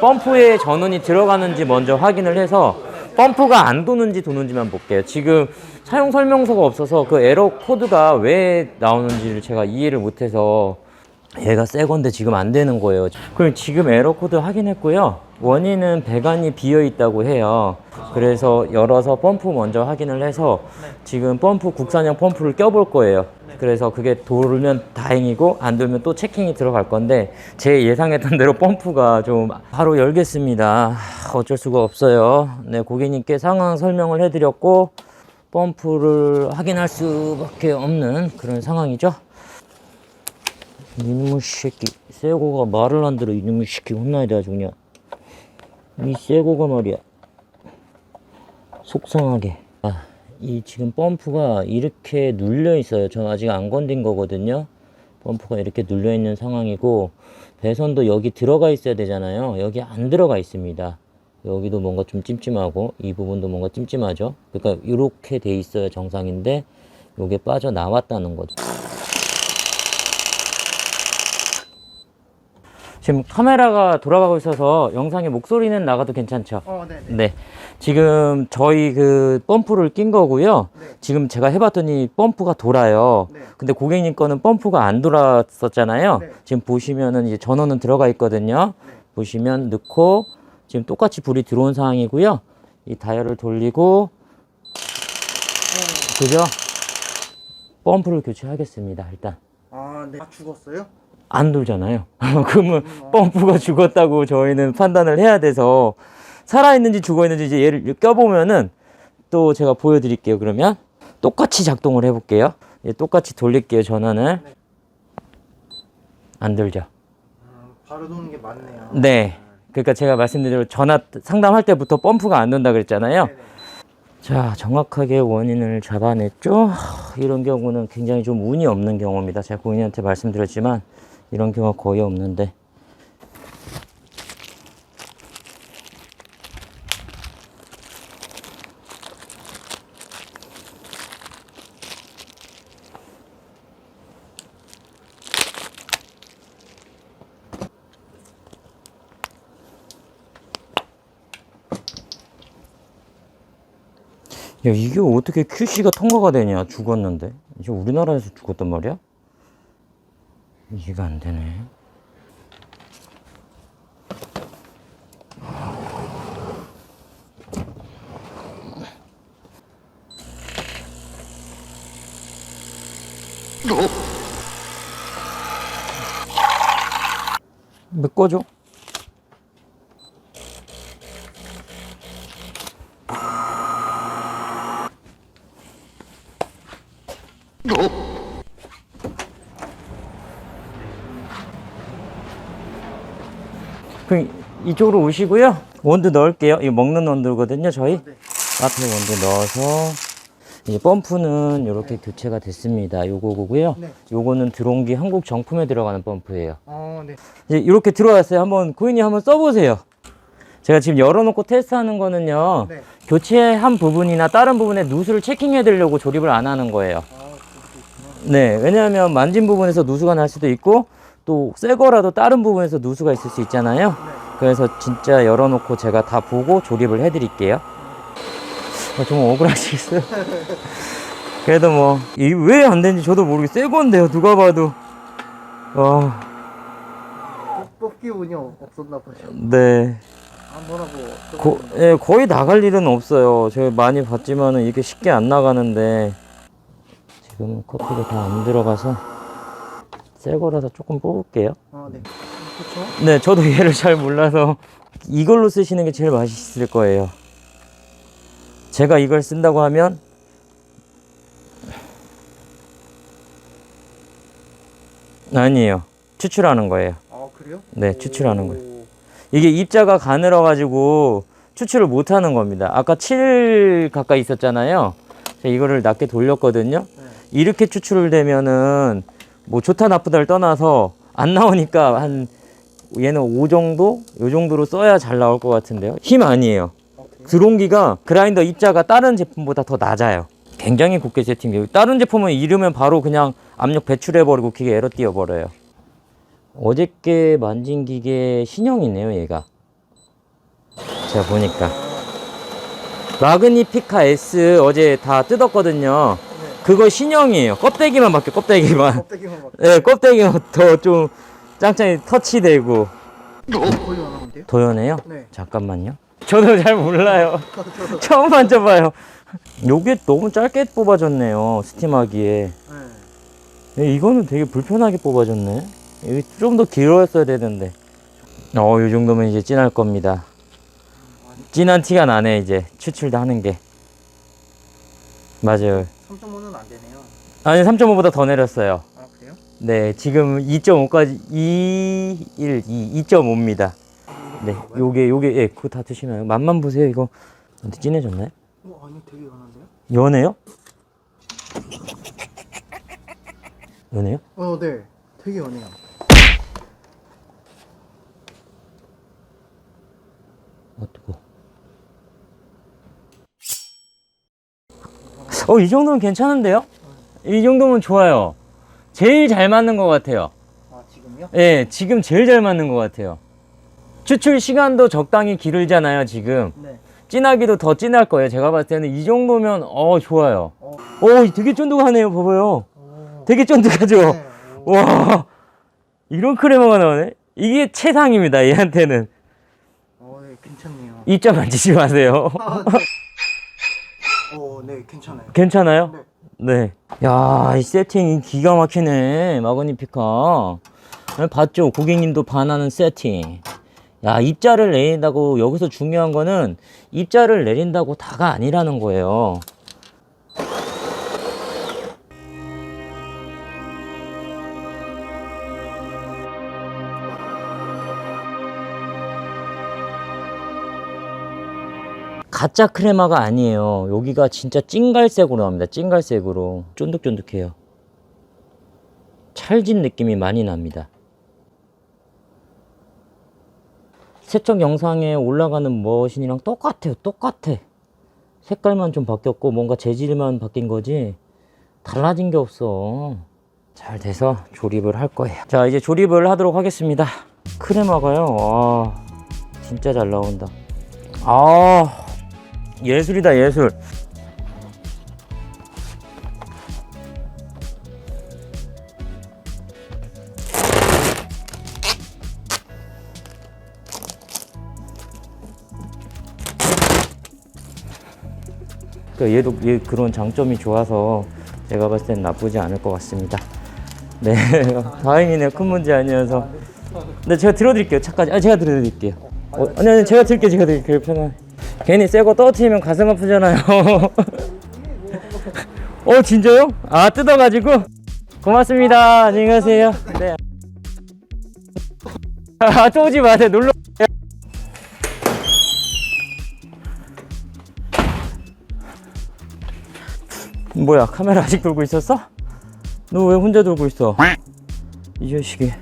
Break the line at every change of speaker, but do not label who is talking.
펌프에 전원이 들어가는지 먼저 확인을 해서 펌프가 안 도는지 도는지만 볼게요. 지금 사용 설명서가 없어서 그 에러 코드가 왜 나오는지를 제가 이해를 못해서 얘가 새 건데 지금 안 되는 거예요. 그럼 지금 에러 코드 확인했고요. 원인은 배관이 비어 있다고 해요. 그래서 열어서 펌프 먼저 확인을 해서 지금 펌프 국산형 펌프를 껴볼 거예요. 그래서 그게 돌면 다행이고 안 돌면 또 체킹이 들어갈 건데 제 예상했던 대로 펌프가 좀 바로 열겠습니다. 어쩔 수가 없어요. 네 고객님께 상황 설명을 해드렸고 펌프를 확인할 수밖에 없는 그런 상황이죠. 이놈의 새끼 새고가 말을 안 들어 이놈의 새끼 혼나야 돼 아주 이 새고가 말이야 속상하게 아, 이 지금 펌프가 이렇게 눌려 있어요. 전 아직 안 건든 거거든요. 펌프가 이렇게 눌려 있는 상황이고 배선도 여기 들어가 있어야 되잖아요. 여기 안 들어가 있습니다. 여기도 뭔가 좀 찜찜하고 이 부분도 뭔가 찜찜하죠? 그러니까 이렇게 돼 있어야 정상인데 요게 빠져 나왔다는 거죠 지금 카메라가 돌아가고 있어서 영상에 목소리는 나가도 괜찮죠?
어, 네, 네.
네. 지금 저희 그 펌프를 낀 거고요.
네.
지금 제가 해봤더니 펌프가 돌아요.
네.
근데 고객님 거는 펌프가 안 돌았었잖아요.
네.
지금 보시면은 이제 전원은 들어가 있거든요.
네.
보시면 넣고 지금 똑같이 불이 들어온 상황이고요. 이 다이얼을 돌리고 그죠? 펌프를 교체하겠습니다. 일단.
아, 네. 아, 죽었어요?
안 돌잖아요. 그러면
음,
펌프가 죽었다고 저희는 판단을 해야 돼서 살아있는지 죽어있는지 이제 얘를 껴보면은 또 제가 보여드릴게요. 그러면 똑같이 작동을 해볼게요. 예, 똑같이 돌릴게요. 전원을. 안 돌죠.
음, 바로 도는 게 맞네요.
네. 그러니까 제가 말씀드린 대로 전화 상담할 때부터 펌프가 안 돈다 그랬잖아요.
네네.
자, 정확하게 원인을 잡아냈죠. 하, 이런 경우는 굉장히 좀 운이 없는 경우입니다. 제가 고객님한테 말씀드렸지만 이런 경우가 거의 없는데. 야, 이게 어떻게 QC가 통과가 되냐? 죽었는데. 이제 우리나라에서 죽었단 말이야? 이해가 안 되네. 몇 꺼줘? 그럼 이쪽으로 오시고요. 원두 넣을게요. 이거 먹는 원두거든요, 저희.
네.
앞에 원두 넣어서 이제 펌프는 이렇게 교체가 됐습니다. 요거고요.
네.
요거는 드론기 한국 정품에 들어가는 펌프예요.
어, 네.
이제 이렇게 들어왔어요. 한번 고객님 한번 써보세요. 제가 지금 열어놓고 테스트하는 거는요.
네.
교체한 부분이나 다른 부분에 누수를 체킹해 드리려고 조립을 안 하는 거예요.
아.
네, 왜냐하면 만진 부분에서 누수가 날 수도 있고 또 새 거라도 다른 부분에서 누수가 있을 수 있잖아요.
네.
그래서 진짜 열어놓고 제가 다 보고 조립을 해드릴게요. 아, 좀 억울하시겠어요? 그래도 뭐, 왜 안 되는지 저도 모르겠어요. 새 건데요, 누가 봐도. 어,
뽑- 뽑기 운이 없- 없었나 보죠.
네.
안 보라고.
거, 예, 거의 나갈 일은 없어요. 제가 많이 봤지만은 이게 쉽게 안 나가는데 지금은 커피가 다 안 들어가서 새 거라서 조금 뽑을게요.
아, 네. 그렇죠.
네, 저도 얘를 잘 몰라서 이걸로 쓰시는 게 제일 맛있을 거예요. 제가 이걸 쓴다고 하면 아니에요. 추출하는 거예요.
아, 그래요?
네, 추출하는
오.
거예요. 이게 입자가 가늘어 가지고 추출을 못 하는 겁니다. 아까 7 가까이 있었잖아요. 이거를 낮게 돌렸거든요.
네.
이렇게 추출을 되면은 뭐 좋다 나쁘다를 떠나서 안 나오니까 한 얘는 5 정도? 요 정도로 써야 잘 나올 것 같은데요. 힘
아니에요.
드론기가 그라인더 입자가 다른 제품보다 더 낮아요. 굉장히 곱게 세팅돼요. 다른 제품은 이르면 바로 그냥 압력 배출해버리고 기계 에러 띄워버려요. 어저께 만진 기계 신형이네요, 얘가. 제가 보니까. 마그니피카 S 어제 다 뜯었거든요.
네.
그거 신형이에요. 껍데기만 바뀌어, 껍데기만.
껍데기만 막
네, 껍데기가 더 좀 짱짱이 터치되고.
거의 안 하는데요?
도연해요?
네.
잠깐만요. 저도 잘 몰라요.
저도
처음 만져봐요. 요게 너무 짧게 뽑아졌네요. 스팀하기에.
네.
네, 이거는 되게 불편하게 뽑아졌네. 이게 좀 더 길었어야 되는데. 어, 이 정도면 이제 진할 겁니다. 진한 티가 나네, 이제. 추출도 하는 게. 맞아요.
3.5는 안 되네요.
아니, 3.5보다 더 내렸어요.
아 그래요?
네, 지금 2.5까지, 2, 1, 2, 2.5입니다. 네, 요게, 요게, 예, 그거 다 드시나요? 맛만 보세요, 이거. 근데 진해졌나요?
어 아니 되게 연한데요?
연해요? 연해요?
어 네. 되게 연해요.
어, 뜨거. 어, 이 정도면 괜찮은데요? 이 정도면 좋아요. 제일 잘 맞는 것 같아요.
아 지금요?
예, 지금 제일 잘 맞는 것 같아요. 추출 시간도 적당히 길잖아요, 지금.
네.
진하기도 더 진할 거예요. 제가 봤을 때는 이 정도면, 어, 좋아요.
어.
오, 되게 쫀득하네요, 봐봐요.
오.
되게 쫀득하죠?
네. 오.
와, 이런 크레마가 나오네? 이게 최상입니다, 얘한테는.
어, 네, 괜찮네요.
입자 만지지 마세요.
아, 네. 어, 네, 괜찮아요.
괜찮아요?
네.
네. 야, 이 세팅이 기가 막히네. 마그니피카. 네, 봤죠? 고객님도 반하는 세팅. 야, 입자를 내린다고, 여기서 중요한 거는 입자를 내린다고 다가 아니라는 거예요. 가짜 크레마가 아니에요. 여기가 진짜 찐갈색으로 나옵니다. 찐갈색으로. 쫀득쫀득해요. 찰진 느낌이 많이 납니다. 세척 영상에 올라가는 머신이랑 똑같아요. 똑같아. 색깔만 좀 바뀌었고 뭔가 재질만 바뀐 거지 달라진 게 없어. 잘 돼서 조립을 할 거예요. 자 이제 조립을 하도록 하겠습니다. 크레마가요. 와 진짜 잘 나온다. 아 예술이다 예술. 그러니까 얘도 얘 그런 장점이 좋아서 제가 봤을 땐 나쁘지 않을 것 같습니다. 네, 다행이네요. 큰 문제 아니어서. 네, 제가 들어드릴게요. 차까지. 아, 제가 들어드릴게요. 어, 아니, 아니, 제가 드릴게요. 제가 드릴게요. 편한. 괜히 새거 떨어뜨리면 가슴 아프잖아요. 어, 진짜요? 아, 뜯어가지고. 고맙습니다. 안녕히 가세요. 네. 아, 또 오지 마세요. 놀러. 뭐야 카메라 아직 들고 있었어? 너 왜 혼자 들고 있어? 이 자식이